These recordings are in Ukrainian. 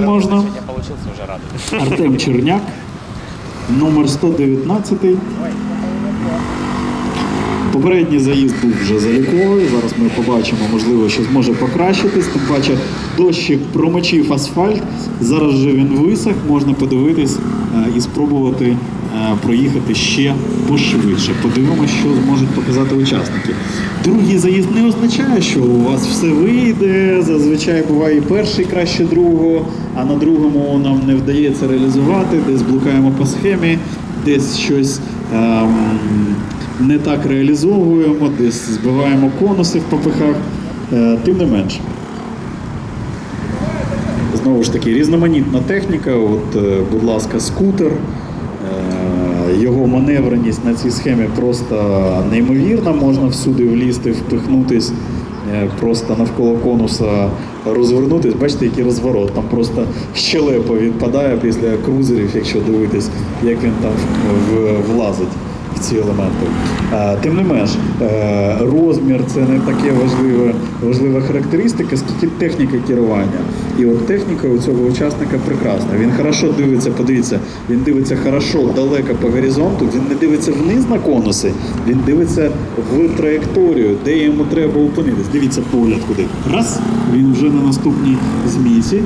Можна. Артем Черняк, номер 119. Попередній заїзд був вже заліковий. Зараз ми побачимо, можливо, що зможе покращитись. Тим паче дощик промочив асфальт. Зараз вже він висох, можна подивитись е, і спробувати е, проїхати ще пошвидше. Подивимося, що зможуть показати учасники. Другий заїзд не означає, що у вас все вийде. Зазвичай буває і перший краще другого, а на другому нам не вдається реалізувати, десь блукаємо по схемі, десь щось. ем, не так реалізовуємо, десь збиваємо конуси в попихах. Е, Тим не менш. Знову ж таки, різноманітна техніка. От, е, будь ласка, скутер. Е, Його маневреність на цій схемі просто неймовірна. Можна всюди влізти, впихнутись, просто навколо конуса розвернутись. Бачите, який розворот. Там просто щелепа відпадає після крузерів, якщо дивитись, як він там влазить ці елементи. Тим не менш, е, розмір це не таке важливе, важлива характеристика, скільки техніка керування. І от техніка у цього учасника прекрасна. Він хорошо дивиться, подивіться, він дивиться хорошо далеко по горизонту, він не дивиться вниз на конуси, він дивиться в траєкторію, де йому треба опинитись. Дивіться погляд куди. Раз, він вже на наступній змісі.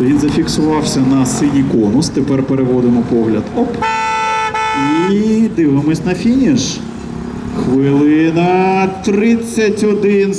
Він зафіксувався на синій конус. Тепер переводимо погляд. Оп. Дивимось на фініш. Хвилина 31